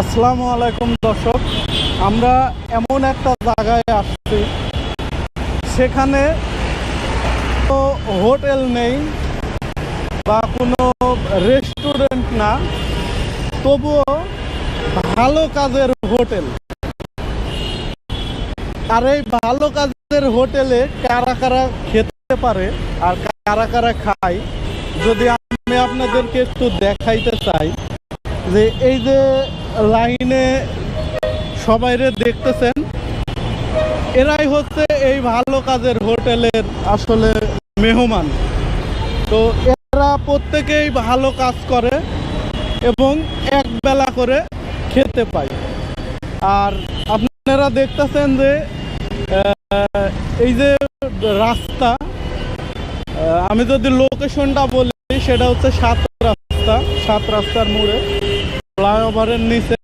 আসসালামু আলাইকুম দর্শক। আমরা এমন একটা জায়গায় আসছি, সেখানে তো হোটেল নেই বা কোনো রেস্টুরেন্ট না, তবুও ভালো কাজের হোটেল। আর এই ভালো কাজের হোটেলে কারা কারা খেতে পারে আর কারা কারা খায়, যদি আমি আপনাদেরকে একটু দেখাইতে চাই, যে এই যে লাইনে সবাইরে দেখতেছেন। এরাই হচ্ছে এই ভালো কাজের হোটেলের আসলে মেহমান। তো এরা প্রত্যেকেই ভালো কাজ করে এবং এক বেলা করে খেতে পায়। আর আপনারা দেখতেছেন যে এই যে রাস্তা আমি যদি লোকেশনটা বলি, সেটা হচ্ছে সাত রাস্তা, সাত রাস্তার মোড়ে। ফ্লাইওভারের নিচে।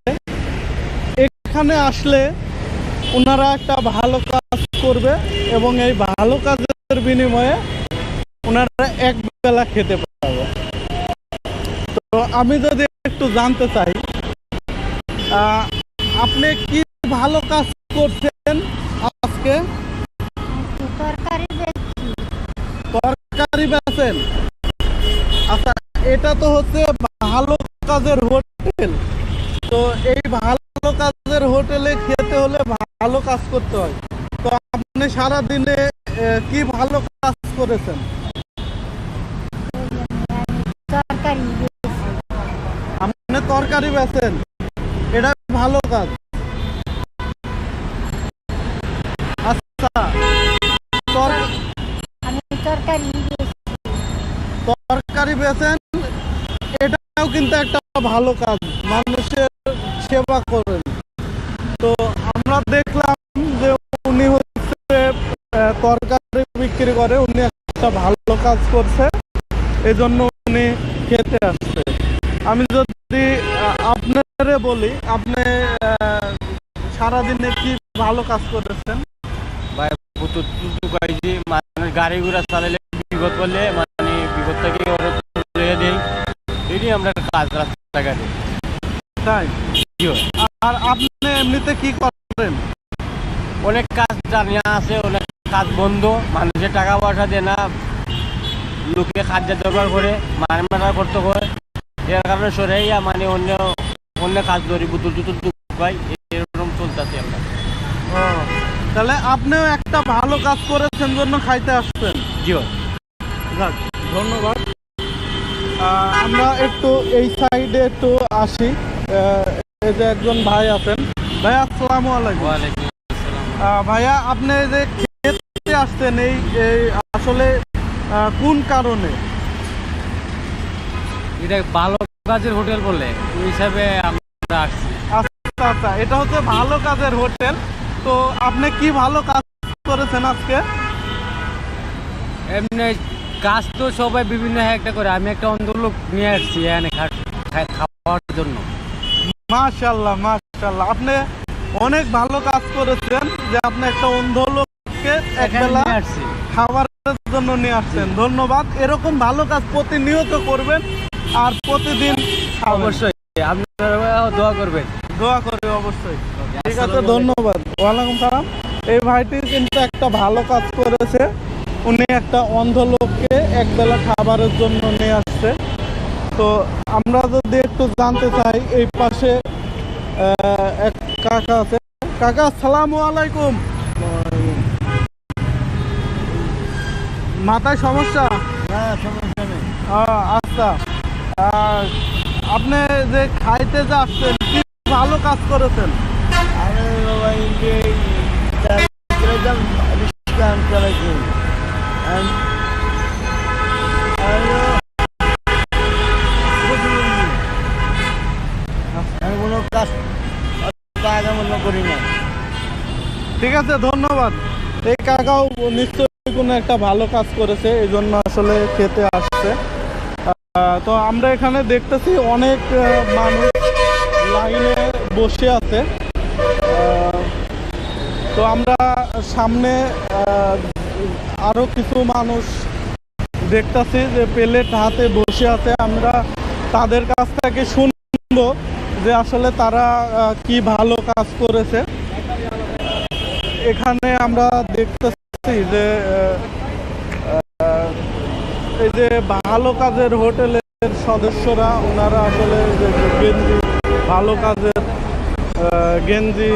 এখানে আসলে ওনারা একটা ভালো কাজ করবে এবং এই ভালো কাজের বিনিময়ে ওনারা এক বেলা খেতে পারবে। তো আমি যদি একটু জানতে চাই আপনি কি ভালো কাজ করছেন আজকে? তরকারি বেচেন? আচ্ছা এটা তো হচ্ছে ভালো কাজের হোটেল। তো এই ভালো কাজের হোটেলে খেতে হলে ভালো কাজ করতে হয়। তো আপনি সারা দিনে কি ভালো কাজ করেছেন? আপনি তরকারি বেচেন। এটা ভালো কাজ। আচ্ছা তরকারি বেচেন এটাও কিন্তু একটা ভালো কাজ। মানুষের সেবা করেন। তো আমরা দেখলাম যে উনি হচ্ছে তরকারি বিক্রি করে, উনি একটা ভালো কাজ করছে। এই জন্য উনি খেতে আসছে। আমি যদি আপনারে বলি, আপনি সারাদিনে কি ভালো কাজ করেছেন? মানে গাড়ি ঘোড়া চালাইলে বিপদ করলে মানে বিপদ থেকে ওরা দেই এটি আমরা কাজ রাস্তাঘাটে। তাই? আর আপনি এমনিতে কি করেন? অনেক কাজ জানিয়া আছে অনেক কাজ বন্ধ। মানুষের টাকা পয়সা দেয় না। লোকে খাদ্যের দরকার করে মানে মারা করতে হয় এর কারণে সরাইয়া মানে অন্য অন্য কাজ ধরি বুতুল টুতুল টুকাই এরকম চলতেছে আমরা। তাহলে আপনিও একটা ভালো কাজ করেছেন জন্য খাইতে আসছেন। জি যাক ধন্যবাদ। আমরা একটু এই সাইডে একটু আসি। এই যে একজন ভাই আছেন। ভাইয়া আসসালামু আলাইকুম। ভাইয়া আপনি যে খেতে আসতেন এই আসলে কোন কারণে? এটা ভালো কাজের হোটেল বলে ওই হিসাবে আমরা আসছি। আচ্ছা আচ্ছা এটা হচ্ছে ভালো কাজের হোটেল। তো আপনি কি ভালো কাজ করেছেন আজকে? এমনি কাজ তো সবাই বিভিন্ন একটা করে আমি একটা অন্ধ লোক নিয়ে আসছি এখানে খাওয়ার জন্য। মাশাল্লাহ মাশাল্লাহ আপনি অনেক ভালো কাজ করেছেন যে আপনি একটা অন্ধ লোককে একবেলা খাবারের জন্য নিয়ে আসছেন। ধন্যবাদ। এরকম ভালো কাজ প্রতিনিয়ত করবেন আর প্রতিদিন অবশ্যই। আপনারা দোয়া করবেন। দোয়া করি অবশ্যই। ঠিক আছে ধন্যবাদ। ওয়ালাইকুম সালাম। এই ভাইটি কিন্তু একটা ভালো কাজ করেছে। উনি একটা অন্ধ লোককে একবেলা খাবারের জন্য নিয়ে আসছে। তো আমরা যদি একটু জানতে চাই এই পাশে এক কাকা আছে কাকা সালাম আলাইকুম মাথায় সমস্যা আহ, আচ্ছা আহ, আপনি যে খাইতে যে আসছেন কি ভালো কাজ করেছেন কোনো ঠিক আছে ধন্যবাদ। এই কাকাও নিশ্চয়ই কোনো একটা ভালো কাজ করেছে এই জন্য আসলে খেতে আসছে। তো আমরা এখানে দেখতেছি অনেক মানুষ লাইনে বসে আছে। তো আমরা সামনে আহ, আরও কিছু মানুষ দেখতেছি যে প্লেট হাতে বসে আছে। আমরা তাদের কাছ থেকে শুনব। যে আসলে তারা কি ভালো কাজ করেছে। এখানে আমরা দেখতেছি যে এই যে ভালো কাজের হোটেলের সদস্যরা, ওনারা আসলে গেঞ্জি, ভালো কাজের গেঞ্জি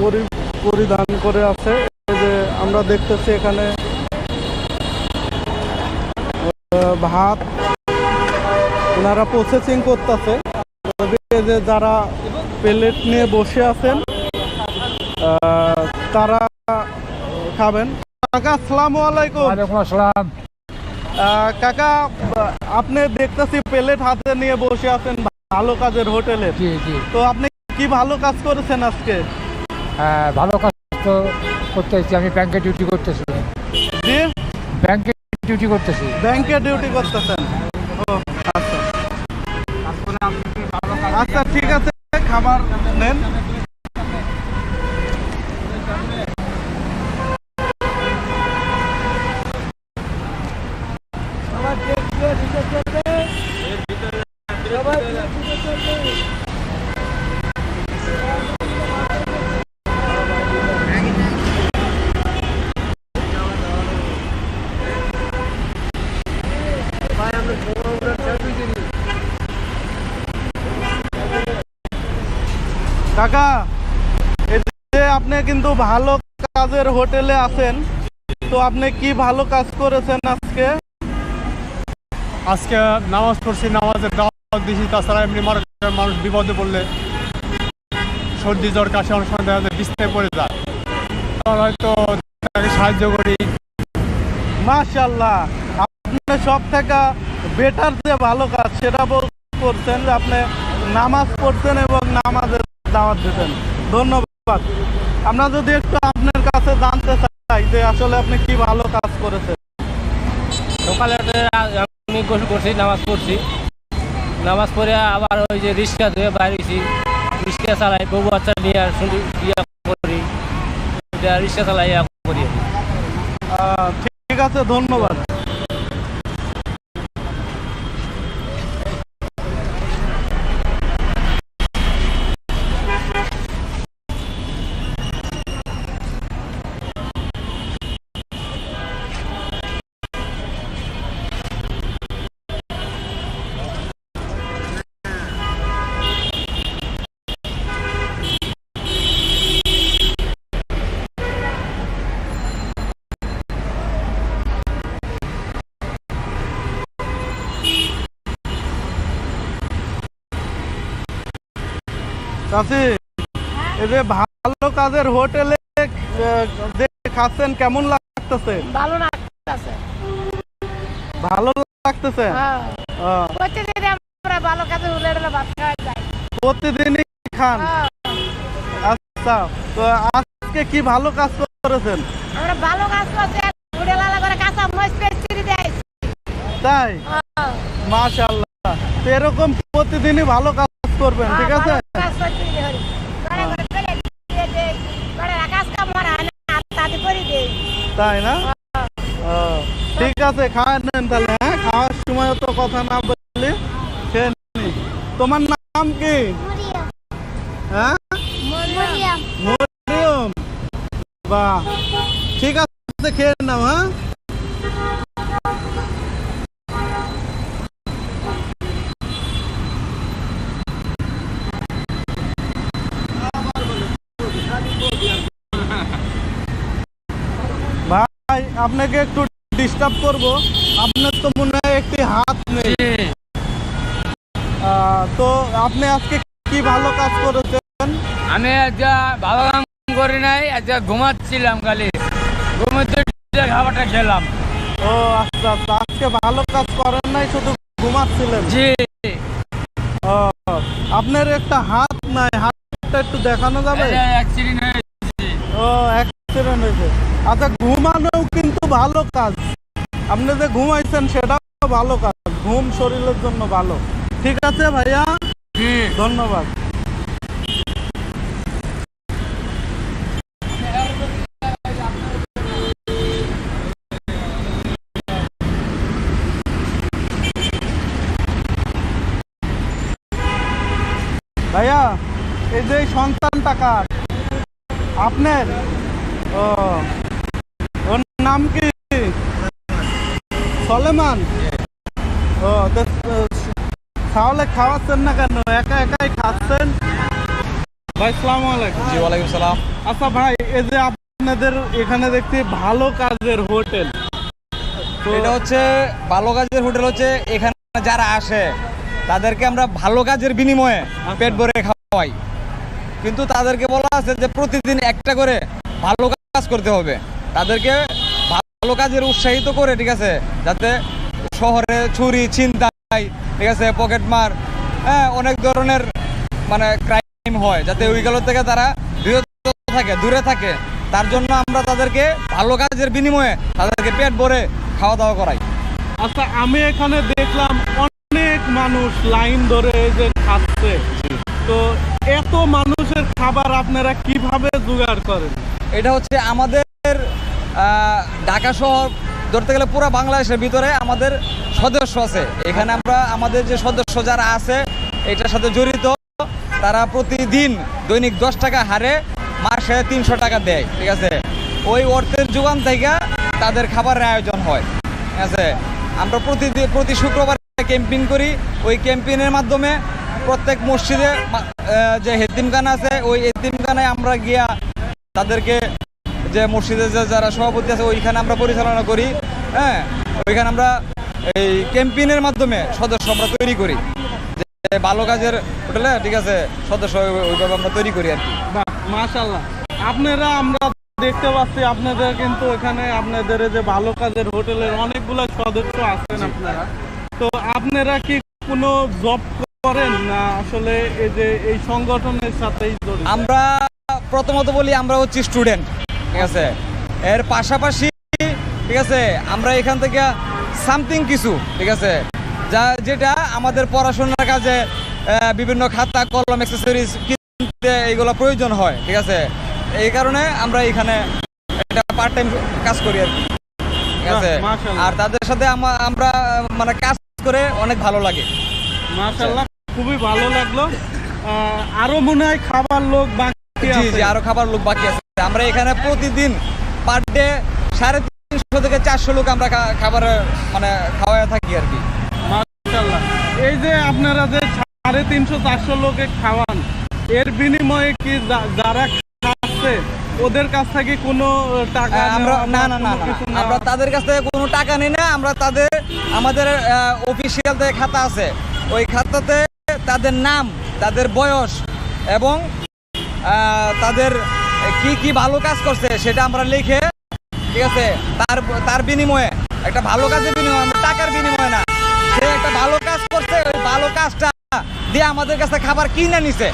পরি- পরিধান করে আছে। যে আমরা দেখতেছি এখানে ভাত, ওনারা প্রসেসিং করতেছে। যে যারা প্লেট নিয়ে বসে আছেন তারা খাবেন। কাকা আসসালামু আলাইকুম। ওয়ালাইকুম আসসালাম। কাকা আপনি দেখতেছি প্লেট হাতে নিয়ে বসে আছেন ভালো কাজের হোটেলে। তো আপনি কি ভালো কাজ করেছেন আজকে? হ্যাঁ, ভালো কাজ তো করতেছি আমি ব্যাংকে ডিউটি করতেছি। জি? ব্যাংকে ডিউটি করতেছি। ব্যাংকে ডিউটি করতেছেন। আচ্ছা ঠিক আছে খাবার নেন। কাকা যে আপনি কিন্তু ভালো কাজের হোটেলে আছেন তো আপনি কি ভালো কাজ করেছেন আজকে? আজকে নামাজ পড়ছি নামাজের দাওয়াত দিছি তাছাড়া এমনি মানুষ মানুষ বিপদে পড়লে সর্দি জ্বর কাশি অনেক সময় দেখা যায় বিছনায় পড়ে যায়। তখন হয়তো তাকে সাহায্য করি। মাশাল্লাহ আপনি সব থেকে বেটার যে ভালো কাজ সেটা বল- করছেন যে আপনি নামাজ পড়ছেন এবং নামাজের দাওয়াত দিতেন। ধন্যবাদ। আমরা যদি একটু আপনার কাছে জানতে চাই যে আসলে আপনি কি ভালো কাজ করেছেন। সকালে আমি গোসল করছি নামাজ পড়ছি। নামাজ পড়ে আবার ওই যে রিক্সা ধুয়ে বাইরেছি রিক্সা চালাই বউ বাচ্চা নিয়ে ইয়া করি। রিক্সা চালাই ইয়া করি। ঠিক আছে ধন্যবাদ। চাচি এই যে ভালো কাজের হোটেলে যে খাচ্ছেন কেমন লাগতেছে? ভালো লাগতেছে। ভালো লাগতেছে? হ্যাঁ। প্রতিদিন আমরা ভালো কাজে উলে উলে ভাত খাওয়া যায়। প্রতিদিনই খান? হ্যাঁ, আচ্ছা তো আজকে কি ভালো কাজ করেছেন? আমরা ভালো কাজ করে কাঁচা মরিচ দেয় তাই? হ্যাঁ, মাশাল্লাহ তো এরকম প্রতিদিনই ভালো কাজ করবেন ঠিক আছে? হয় করে দেই। তাই না? ঠিক আছে খাওয়া নেন তাহলে হ্যাঁ? খাওয়ার সময় তো কথা না বললি খেয়ে নি। তোমার নাম কি? হ্যাঁ? মরিয়ম? বাহ। ঠিক আছে খেয়ে নাও হ্যাঁ ভাই আপনাকে একটু ডিস্টার্ব করব। আপনার তো মনে হয় একটি হাত নেই। তো আপনি আজকে কি ভালো কাজ করেছেন? আমি আজকে ভালো কাম করি নাই আজকে ঘুমাচ্ছিলাম খালি। ঘুমোতে খাবারটা খেলাম। ও আচ্ছা আচ্ছা। আজকে ভালো কাজ করেন নাই শুধু ঘুমাচ্ছিলেন? জি। ও আপনার একটা হাত নাই। হাতটা একটু দেখানো যাবে? অ্যাক্সিডেন্ট ও অ্যাক্সিডেন্ট হয়েছে। আচ্ছা ঘুমানোও কিন্তু ভালো কাজ। আপনি যে ঘুমাইছেন সেটাও ভালো কাজ। ঘুম শরীরের জন্য ভালো। ঠিক আছে ভাইয়া? ধন্যবাদ। ভাইয়া এই যে সন্তান টাকা আপনার? ও নাম কি? সলেমান? ও তাহলে খাওয়াচ্ছেন না কেন? একা একাই খাচ্ছেন? ভাই সালাম আলাইকুম। জি ওয়ালাইকুম সালাম। আচ্ছা ভাই এই যে আপনাদের এখানে দেখতে ভালো কাজের হোটেল। এটা হচ্ছে ভালো কাজের হোটেল হচ্ছে এখানে যারা আসে তাদেরকে আমরা ভালো কাজের বিনিময়ে পেট ভরে খাওয়াই। কিন্তু তাদেরকে বলা আছে যে প্রতিদিন একটা করে ভালো কাজ করতে হবে। তাদেরকে ভালো কাজের উৎসাহিত করে ঠিক আছে? যাতে শহরে চুরি ছিনতাই ঠিক আছে পকেট মার হ্যাঁ অনেক ধরনের মানে ক্রাইম হয়। যাতে ওইগুলো থেকে তারা বিরত থাকে দূরে থাকে। তার জন্য আমরা তাদেরকে ভালো কাজের বিনিময়ে তাদেরকে পেট ভরে খাওয়া দাওয়া করাই। আচ্ছা আমি এখানে দেখলাম অনেক মানুষ লাইন ধরে যে খাচ্ছে। তো এত মানুষের খাবার আপনারা কীভাবে জোগাড় করেন? এটা হচ্ছে আমাদের ঢাকা শহর ধরতে গেলে পুরো বাংলাদেশের ভিতরে আমাদের সদস্য আছে। এখানে আমরা আমাদের যে সদস্য যারা আছে, এটার সাথে জড়িত, তারা প্রতিদিন দৈনিক দশ টাকা হারে মাসে তিনশো টাকা দেয়, ঠিক আছে? ওই অর্থের যোগান থেকে তাদের খাবারের আয়োজন হয়, ঠিক আছে? আমরা প্রতিদিন, প্রতি শুক্রবার ক্যাম্পিং করি। ওই ক্যাম্পিংয়ের মাধ্যমে প্রত্যেক মসজিদে যে হেতিমখানা আছে, ওই হেতিমখানায় আমরা গিয়া তাদেরকে যে মসজিদে যে যারা সভাপতি আছে ওইখানে আমরা পরিচালনা করি হ্যাঁ? ওইখানে আমরা এই ক্যাম্পিংয়ের মাধ্যমে সদস্য আমরা তৈরি করি। যে ভালো কাজের হোটেলে ঠিক আছে সদস্য ওইভাবে আমরা তৈরি করি আর কি। মাশাল্লাহ আপনারা আমরা দেখতে পাচ্ছি আপনাদের কিন্তু এখানে আপনাদের যে ভালো কাজের হোটেলের অনেকগুলো সদস্য আছেন আপনারা। তো আপনারা কি কোনো জব করেন না আসলে এই যে এই সংগঠনের সাথেই আমরা প্রথমত বলি আমরা হচ্ছি স্টুডেন্ট। ঠিক আছে? এর পাশাপাশি ঠিক আছে আমরা এখান থেকে সামথিং কিছু ঠিক আছে যা যেটা আমাদের পড়াশোনার কাজে বিভিন্ন খাতা কলম অ্যাক্সেসরিজ কিনতে এইগুলো প্রয়োজন হয় ঠিক আছে? এই কারণে আমরা এখানে এটা পার্ট টাইম কাজ করি আর কি ঠিক আছে? আর তাদের সাথে আমরা মানে কাজ করে অনেক ভালো লাগে মাশাল্লাহ খুবই ভালো লাগল। আহ, আরও মনে হয় খাবার লোক বাকি জি জি আরও খাবার লোক বাকি আছে। আমরা এখানে প্রতিদিন পার ডে সাড়ে তিনশো থেকে চারশো লোক আমরা খা- খাবার মানে খাওয়ায় থাকি আর কি। এই যে আপনারা যে সাড়ে তিনশো চারশো লোকে খাওয়ান এর বিনিময়ে কি যারা খাচ্ছে ওদের কাছ থেকে কোনো টাকা আমরা না না না? আমরা তাদের কাছ থেকে কোনো টাকা নিই না আমরা তাদের আমাদের অফিসিয়াল যে খাতা আছে ওই খাতাতে তাদের নাম তাদের বয়স এবং তাদের কি কি ভালো কাজ করছে সেটা আমরা লিখে, ঠিক আছে, তার তার বিনিময়ে, একটা ভালো কাজের বিনিময়ে টাকার বিনিময়ে না। সে একটা ভালো কাজ করছে, ওই ভালো কাজটা দিয়ে আমাদের কাছে খাবার কিনে নিছে।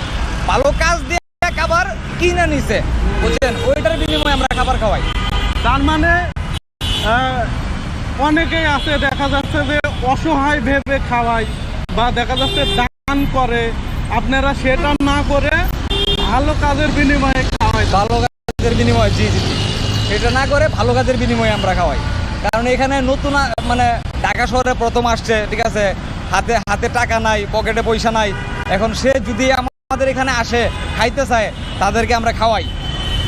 ভালো কাজ দিয়ে খাবার কিনে নিছে, বুঝছেন? ওইটার বিনিময়ে আমরা খাবার খাওয়াই। তার মানে অনেকেই আছে, দেখা যাচ্ছে যে অসহায় ভেবে খাওয়ায় বা দেখা যাচ্ছে দান করে। আপনারা সেটা না করে ভালো কাজের বিনিময়ে খাওয়ায় ভালো কাজের বিনিময়ে জি জি। এটা না করে ভালো কাজের বিনিময়ে আমরা খাওয়াই। কারণ এখানে নতুন মানে ঢাকা শহরে প্রথম আসছে ঠিক আছে? হাতে হাতে টাকা নাই পকেটে পয়সা নাই। এখন সে যদি আমাদের এখানে আসে খাইতে চায় তাদেরকে আমরা খাওয়াই।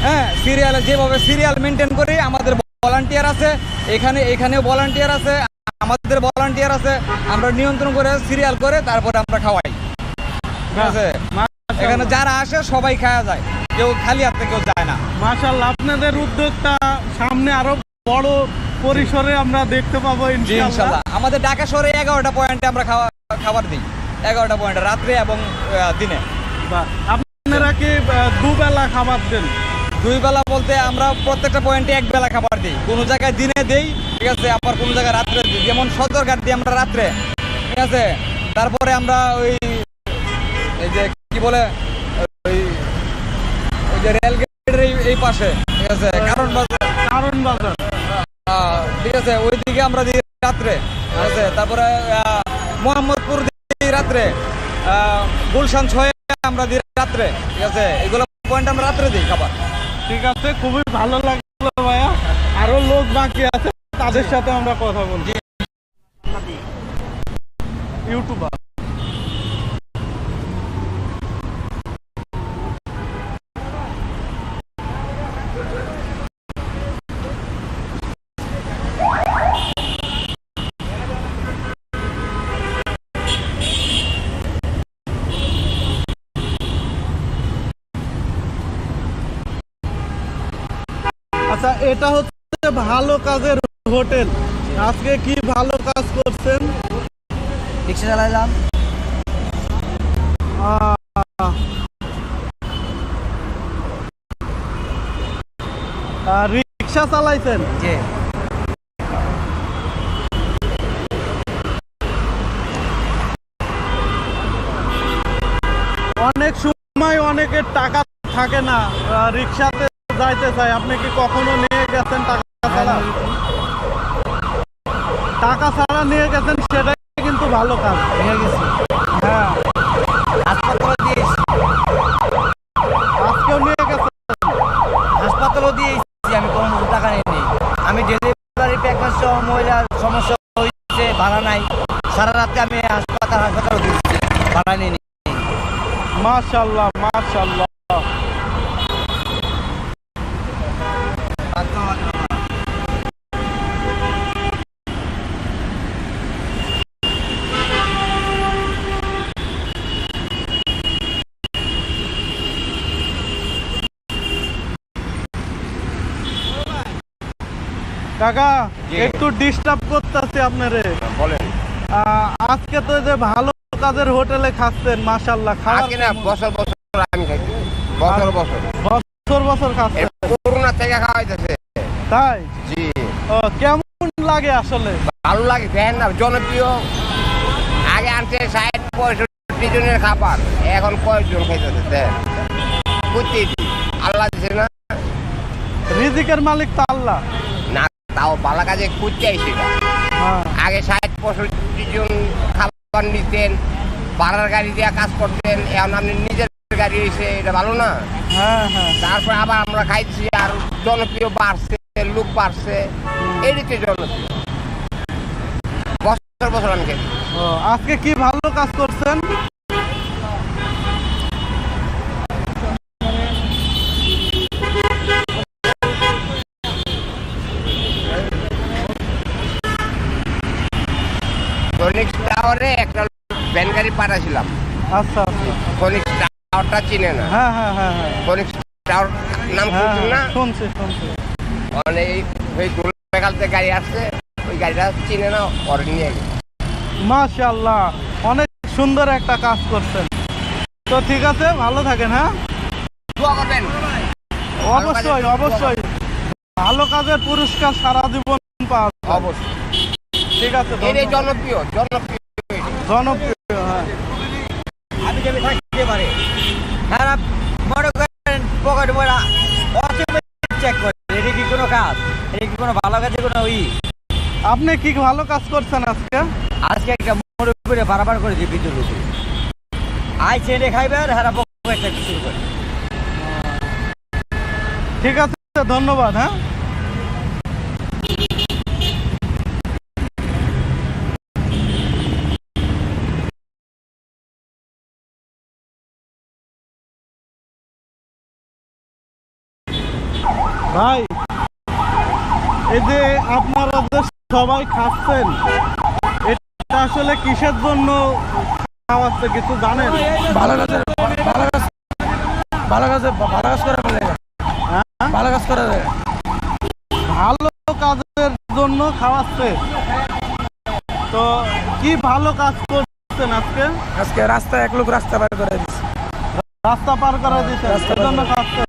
হ্যাঁ সিরিয়ালে যেভাবে সিরিয়াল মেনটেন করি আমাদের ভলান্টিয়ার আছে এখানে এখানেও ভলান্টিয়ার আছে আমাদের ভলান্টিয়ার আছে। আমরা নিয়ন্ত্রণ করে সিরিয়াল করে তারপরে আমরা খাওয়াই। ঠিক আছে? এখানে যারা আসে সবাই খাওয়া যায়। কেউ খালি হাতে কেউ যায় না। মাশাল্লাহ আপনাদের উদ্যোগটা সামনে আরও বড় পরিসরে আমরা দেখতে পাবো ইনশাল্লাহ আমাদের ঢাকা শহরে এগারোটা পয়েন্টে আমরা খাওয়া খাবার দিই। এগারোটা পয়েন্টে রাত্রে এবং দিনে। আপনারা কি দুবেলা খাবার দেন? দুই বেলা বলতে আমরা প্রত্যেকটা পয়েন্টে এক বেলা খাবার দিই। কোনো জায়গায় দিনে দেই ঠিক আছে আবার কোনো জায়গায় রাত্রে দিই। যেমন সদরঘাট দিই আমরা রাত্রে ঠিক আছে? তারপরে আমরা ওই এই যে কি বলে ওই ওই যে রেল গেটের এই পাশে ঠিক আছে? কারণ বাজার। কারণ বাজার। ঠিক আছে ওইদিকে আমরা দিই রাত্রে ঠিক আছে? তারপরে মোহাম্মদপুর দিই রাত্রে গুলশান ছয়ে আমরা দিই রাত্রে ঠিক আছে? এগুলো পয়েন্ট আমরা রাত্রে দিই খাবার। ঠিক আছে খুবই ভালো লাগল ভাইয়া। আরও লোক বাকি আছে তাদের সাথে আমরা কথা বলছি ইউটিউবার আচ্ছা এটা হচ্ছে ভালো কাজের হোটেল। আজকে কি ভালো কাজ করছেন? রিক্সা চালাইলাম। রিক্সা চালাইছেন? অনেক সময় অনেকের টাকা থাকে না রিক্সাতে যাইতে চাই আপনি কি কখনো নিয়ে গেছেন টাকা ছাড়া? টাকা ছাড়া নিয়ে গেছেন সেটাই কিন্তু ভালো কাজ। নিয়ে গেছি। হ্যাঁ। হাসপাতালে দিয়েছি। আজকেও নিয়ে গেছেন। হাসপাতালও দিয়েছি আমি কোনো টাকা নিইনি। আমি ডেলিভারি প্যাকেজ সহ মহিলার সমস্যা হয়েছে ভাড়া নাই। সারা রাতে আমি হাসপাতাল দিয়েছি ভাড়া নিইনি। মাশাল্লাহ মাশাল্লাহ। কাকা একটু ডিস্টার্ব করতেছি আপনারে। বলেন। আজকে তো যে ভালো কাজের হোটেলে খাচ্ছেন খাবার আজকে না বছর বছর আমি খাইছি। বছর বছর। বছর বছর খাচ্ছেন? করোনা থেকে খাওয়াইতেছে তাই? জি। ও, কেমন লাগে আসলে? ভালো লাগে দেখেন না জনপ্রিয়। আগে আনছে ষাট পঁয়ষট্টি জনের খাবার এখন কয়েকজন খাইতেছে দেখ বুঝতেই আল্লাহ দিছে না। রিজিকের মালিক তো আল্লাহ। তাও বালা কাজে খুঁজতে আইসি হ্যাঁ। আগে ষাট পঁয়ষট্টি জন খাবার নিতেন ভাড়ার গাড়ি দিয়ে কাজ করতেন এখন আপনি নিজের গাড়ি এসে এটা ভালো না? হ্যাঁ হ্যাঁ। তারপর আবার আমরা খাইছি আর জনপ্রিয় বাড়ছে লোক বাড়ছে এদিকে জনপ্রিয়। বছর বছর আমি আজকে কি ভালো কাজ করছেন? ফনিক্স টাওয়ারে একটা ভ্যান গাড়ি পাঠাছিলাম আচ্ছা আচ্ছা। ফনিক্স টাওয়ারটা চিনে না। হ্যাঁ হ্যাঁ হ্যাঁ হ্যাঁ। ফনিক্স টাওয়ার নাম হ্যাঁ শুনছেন না? হ্যাঁ, শুনছি শুনছি। মানে এই ওই গোলমেঘালতে গাড়ি আসছে ওই গাড়িটা চিনে না ওর নিয়ে গেছে মাশাল্লাহ অনেক সুন্দর একটা কাজ করছেন। তো ঠিক আছে ভালো থাকেন হ্যাঁ? দোয়া করবেন। অবশ্যই অবশ্যই। ভালো কাজের পুরস্কার সারা জীবন পাওয়া। অবশ্যই। ঠিক আছে ধন্যবাদ। জনপ্রিয় জনপ্রিয় জনপ্রিয় হ্যাঁ। আমি যাবি থাকতে পারে। হ্যাঁ মনে করেন পকেট অটোমেটিক চেক করে। এটা কি কোনো কাজ? এটা কি কোনো ভালো কাজে কোনো ই? আপনি কি ভালো কাজ করছেন আজকে? আজকে একটা মোড় করে বারবার করে দিয়ে বিদ্যুৎ রূপে আই ছেড়ে খাইবে আর হারা পকেট থাকতে শুরু করে। ঠিক আছে ধন্যবাদ হ্যাঁ। ভাই এই যে আপনারা যে সবাই খাচ্ছেন এটা আসলে কিসের জন্য খাওয়াচ্ছে কিছু জানেন? ভালো কাজের ভালো কাজ ভালো কাজে ভালো কাজ করে হ্যাঁ? ভালো কাজ করে দেয়। ভালো কাজের জন্য খাওয়াচ্ছে তো কি ভালো কাজ করছেন আজকে? আজকে রাস্তায় এক লোক রাস্তা পার করে দিচ্ছে রাস্তা পার করে দিচ্ছে রাস্তা পার জন্য খাচ্ছেন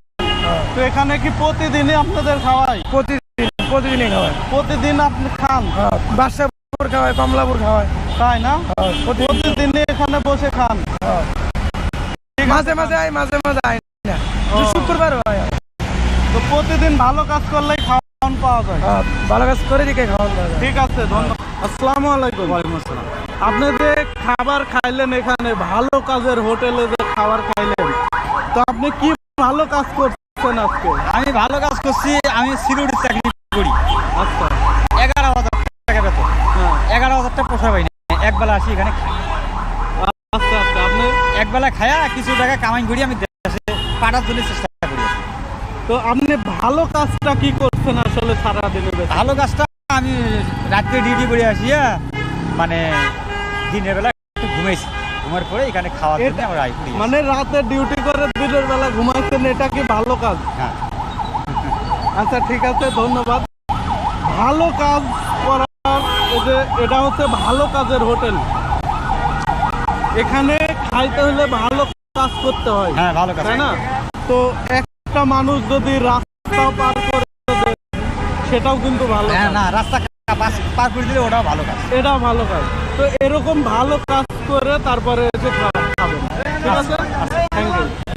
তো এখানে কি প্রতিদিনই আপনাদের খাওয়াই? প্রতিদিন প্রতিদিনই খাওয়ায় প্রতিদিন আপনি খান? হ্যাঁ, বাদশাপুর খাওয়ায় কমলাপুর খাওয়ায় তাই না? হ্যাঁ, প্রতিদিন। প্রতিদিনই এখানে বসে খান? হ্যাঁ। মাঝে মাঝে আয় মাঝে মাঝে আয় না। শুক্রবার হয়। তো প্রতিদিন ভালো কাজ করলেই খাওয়ান পাওয়া যায়। ভালো কাজ করে দিকে খাওয়ান যায়। ঠিক আছে ধন্যবাদ। আসসালামু আলাইকুম। আপনি যে খাবার খাইলেন এখানে ভালো কাজের হোটেলে যে খাবার খাইলেন তো আপনি কি ভালো কাজ করছেন আজকে? আমি ভালো কাজ করছি আমি সিকিউরিটি চাকরি করি। আচ্ছা। এগারো হাজার টাকা বেতন। হ্যাঁ। এগারো হাজার টাকা পোষা পাই না একবেলা আসি এখানে খাই। আচ্ছা আচ্ছা আপনি? একবেলা খায়া কিছু টাকা কামাই করি আমি দেশে পাঠার জন্য চেষ্টা করি। তো আপনি ভালো কাজটা কি করছেন আসলে সারা দিনে ভালো কাজটা আমি রাত্রে ডিউটি করে আসি হ্যাঁ, মানে দিনের বেলা একটু ঘুমাইছি। ঘুমার পরে এখানে খাওয়ার জন্য আমরা মানে রাতে ডিউটি করে দিনের বেলা ঘুমাইছেন এটা কি ভালো কাজ? হ্যাঁ। আচ্ছা ঠিক আছে ধন্যবাদ। ভালো কাজ করার যে এটা হচ্ছে ভালো কাজের হোটেল। এখানে খাইতে হলে ভালো কাজ করতে হয়। হ্যাঁ ভালো কাজ তাই না? তো একটা মানুষ যদি রাস্তা পার করে সেটাও কিন্তু ভালো হ্যাঁ না রাস্তা পার করে দিলে ওটাও ভালো কাজ। এটাও ভালো কাজ। তো এরকম ভালো কাজ করে তারপরে হচ্ছে খাবেন ঠিক আছে? Thank you